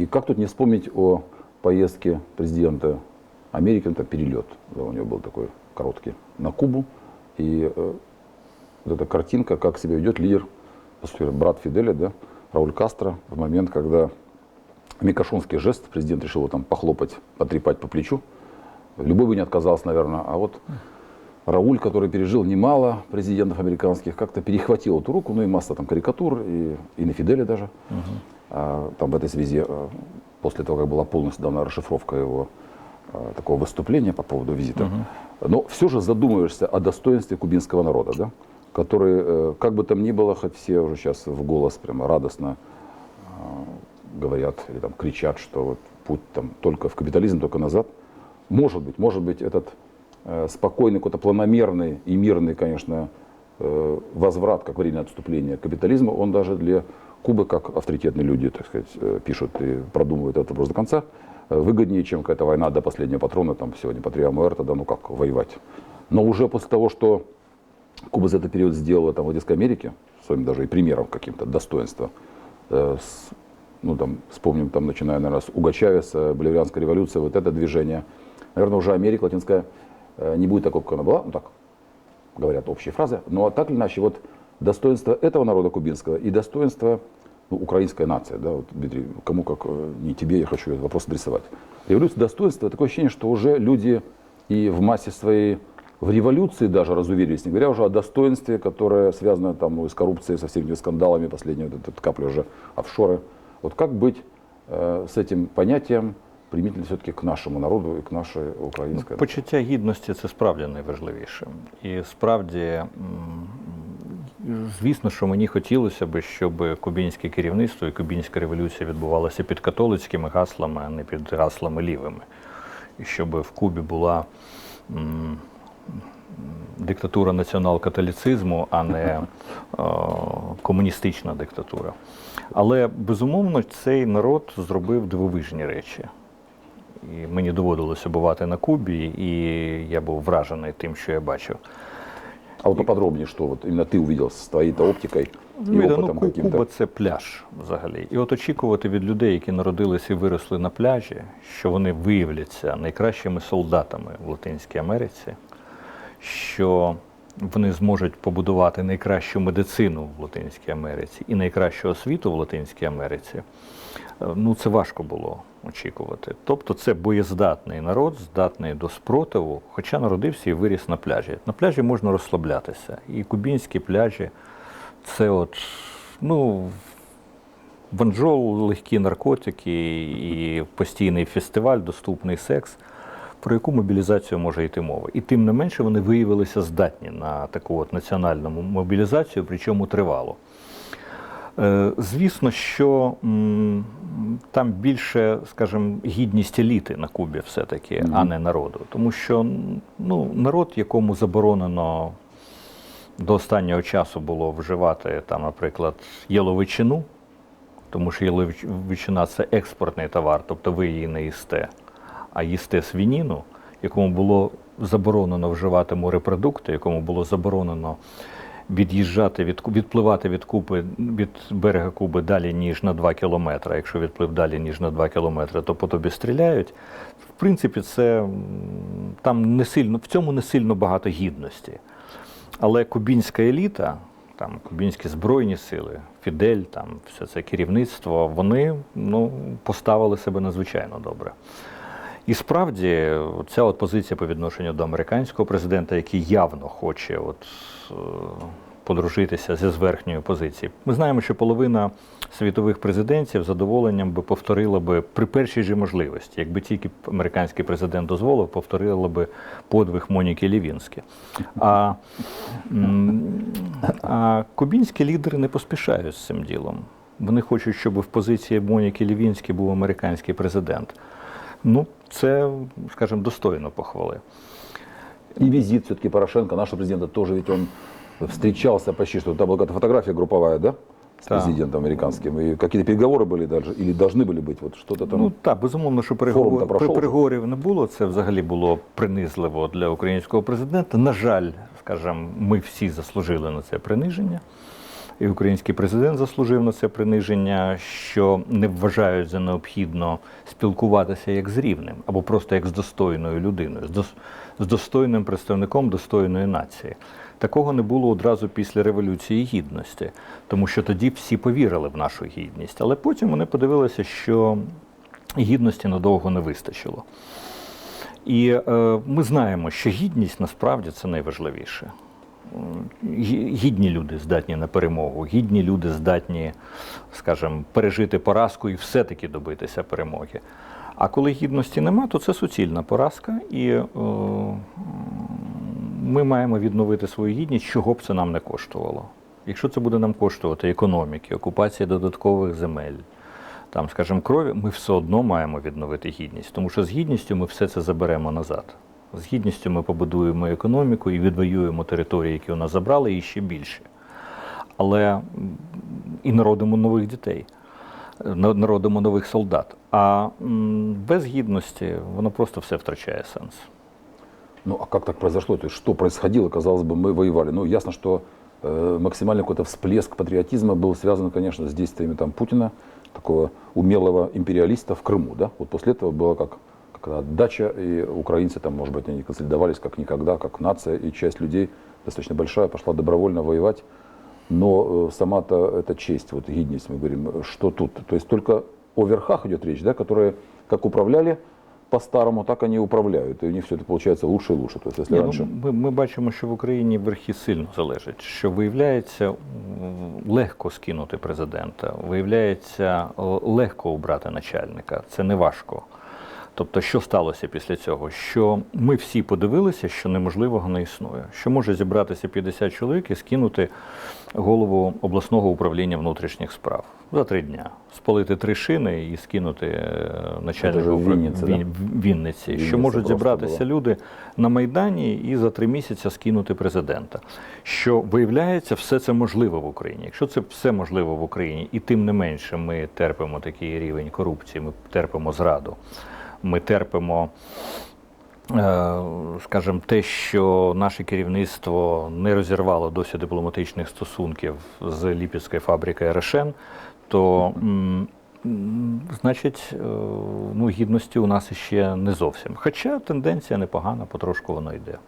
И как тут не вспомнить о поездке президента Америки, ну, это перелет, да, у него был такой короткий, на Кубу. И э, вот эта картинка, как себя ведет лидер, брат Фиделя, да, Рауль Кастро, в момент, когда микошонский жест, президент решил его там похлопать, потрепать по плечу. Любой бы не отказался, наверное. А вот Рауль, который пережил немало президентов американских, как-то перехватил эту руку, ну и масса там карикатур, и, и на Фиделе даже. А, там в этой связи, а, после того, как была полностью дана расшифровка его а, такого выступления по поводу визита, но все же задумываешься о достоинстве кубинского народа, да, который, э, как бы там ни было, хоть все уже сейчас в голос прямо радостно а, говорят или там кричат, что вот путь там только в капитализм, только назад. Может быть, может быть, этот э, спокойный, какой-то планомерный и мирный, конечно, э, возврат, как время отступления капитализма, он даже для Кубы, как авторитетные люди, так сказать, э, пишут и продумывают этот вопрос до конца, э, выгоднее, чем какая-то война до последнего патрона, там сегодня Патрия Муэрта, да, ну как воевать. Но уже после того, что Куба за этот период сделала там, в Латинской Америке, своим даже и примером каким-то достоинства, э, с- ну там, вспомним, там, начиная, наверное, с Уго Чавеса, Боливианской революции, вот это движение, наверное, уже Америка Латинская не будет такой, как она была, ну так, говорят общие фразы, но так или иначе, вот достоинство этого народа кубинского и достоинство ну, украинской нации, да, вот, Дмитрий, кому как э, не тебе, я хочу этот вопрос адресовать. Революция достоинства, такое ощущение, что уже люди и в массе своей, в революции даже разуверились, не говоря уже о достоинстве, которое связано там ну, и с коррупцией, со всеми этими скандалами, последние вот этот капли уже офшоры. Вот как быть э, с этим понятием примітно все-таки к нашому народу і к нашій українській. Почуття гідності це справді найважливіше. І справді, м, звісно, що мені хотілося б, щоб кубінське керівництво і кубінська революція відбувалася під католицькими гаслами, а не під гаслами лівими. І щоб в Кубі була м, диктатура націонал-католіцизму, а не е, комуністична диктатура. Але безумовно цей народ зробив дивовижні речі. І мені доводилося бувати на Кубі, і я був вражений тим, що я бачив. А вот поподробнее, что вот именно ти увидел з твоєю оптикою і и опитом опытом ну, каким-то. Куба це пляж взагалі. І от очікувати від людей, які народилися і виросли на пляжі, що вони виявляться найкращими солдатами в Латинській Америці, що вони зможуть побудувати найкращу медицину в Латинській Америці і найкращу освіту в Латинській Америці, е, ну це важко було очікувати. Тобто це боєздатний народ, здатний до спротиву, хоча народився і виріс на пляжі. На пляжі можна розслаблятися. І кубінські пляжі це от, ну, ванжол, легкі наркотики і постійний фестиваль, доступний секс, про яку мобілізацію може йти мова. І тим не менше вони виявилися здатні на таку от національну мобілізацію, причому тривало. Е, Звісно, що там більше, скажімо, гідність еліти на Кубі все-таки, а не народу. Тому що ну, народ, якому заборонено до останнього часу було вживати, там, наприклад, яловичину, тому що яловичина це експортний товар, тобто ви її не їсте, а їсте свініну, якому було заборонено вживати морепродукти, якому було заборонено від'їжджати від відпливати від Куби від берега Куби далі ніж на 2 кілометри. Якщо відплив далі ніж на 2 кілометри, то по тобі стріляють. В принципі, це там не сильно в цьому не сильно багато гідності. Але кубінська еліта, там кубінські збройні сили, Фідель, там все це керівництво, вони ну, поставили себе надзвичайно добре. І справді, ця от позиція по відношенню до американського президента, який явно хоче от, е, подружитися зі зверхньої позиції. Ми знаємо, що половина світових президентів задоволенням би повторила би при першій же можливості, якби тільки американський президент дозволив, повторила би подвиг Моніки Лівінські. А, а кубінські лідери не поспішають з цим ділом. Вони хочуть, щоб в позиції Моніки Лівінські був американський президент Ну, це, скажімо, достойно похвали. И визит все-таки Порошенко, нашего президента, тоже ведь он встречался почти, что там была какая-то фотография групповая, да? С Да. президентом американским. И какие-то переговоры были даже, или должны были быть, вот что-то там. Ну так, безумовно, що Форум-то переговор, пройшов вже? переговорів не було. Це взагалі було принизливо для українського президента. На жаль, скажімо, ми всі заслужили на це приниження. і український президент заслужив на це приниження, що не вважають за необхідно спілкуватися як з рівним, або просто як з достойною людиною, з, дос- з достойним представником достойної нації. Такого не було одразу після Революції Гідності, тому що тоді всі повірили в нашу гідність. Але потім вони подивилися, що гідності надовго не вистачило. І е, ми знаємо, що гідність насправді це найважливіше. Гі- Гідні люди здатні на перемогу, гідні люди здатні, скажімо, пережити поразку і все-таки добитися перемоги. А коли гідності нема, то це суцільна поразка, і е, ми маємо відновити свою гідність, чого б це нам не коштувало. Якщо це буде нам коштувати економіки, окупація додаткових земель, там, скажімо, крові, ми все одно маємо відновити гідність, тому що з гідністю ми все це заберемо назад. З гідністю ми побудуємо економіку і відвоюємо території, які у нас забрали, і ще більше. Але м, і народимо нових дітей, е, на- народимо нових солдат. А м, без гідності воно просто все втрачає сенс. Ну а как так произошло? То есть что происходило? Казалось бы, мы воевали. Ну ясно, что э, максимальный какой-то всплеск патриотизма был связан, конечно, с действиями там Путина, такого умелого империалиста в Крыму, да? Вот после этого было как, как отдача, и украинцы там, может быть, они консолидовались как никогда, как нация, и часть людей достаточно большая пошла добровольно воевать. Но э, сама-то эта честь, вот гидность, мы говорим, э, что тут? То есть только о верхах идет речь, да, которые как управляли по-старому, так они и управляют. И у них все это получается лучше и лучше. То есть если Ні, ну, раньше... ми, ми бачимо, що в Україні верхи сильно залежать. Що виявляється м, легко скинути президента, виявляється л- легко обрати начальника. Це не важко. Тобто, що сталося після цього? Що ми всі подивилися, що неможливого не існує. Що може зібратися 50 чоловік і скинути голову обласного управління внутрішніх справ за три дня, спалити три шини і скинути е, начальника Вінниці. Він- в Вінниці. Що можуть зібратися була. люди на Майдані і за три місяці скинути президента. Що виявляється, все це можливо в Україні. Якщо це все можливо в Україні, і тим не менше ми терпимо такий рівень корупції, ми терпимо зраду, ми терпимо. е, Скажімо, те, що наше керівництво не розірвало досі дипломатичних стосунків з Ліпівською фабрикою РШН, то значить, е, ну, гідності у нас ще не зовсім. Хоча тенденція непогана, потрошку воно йде.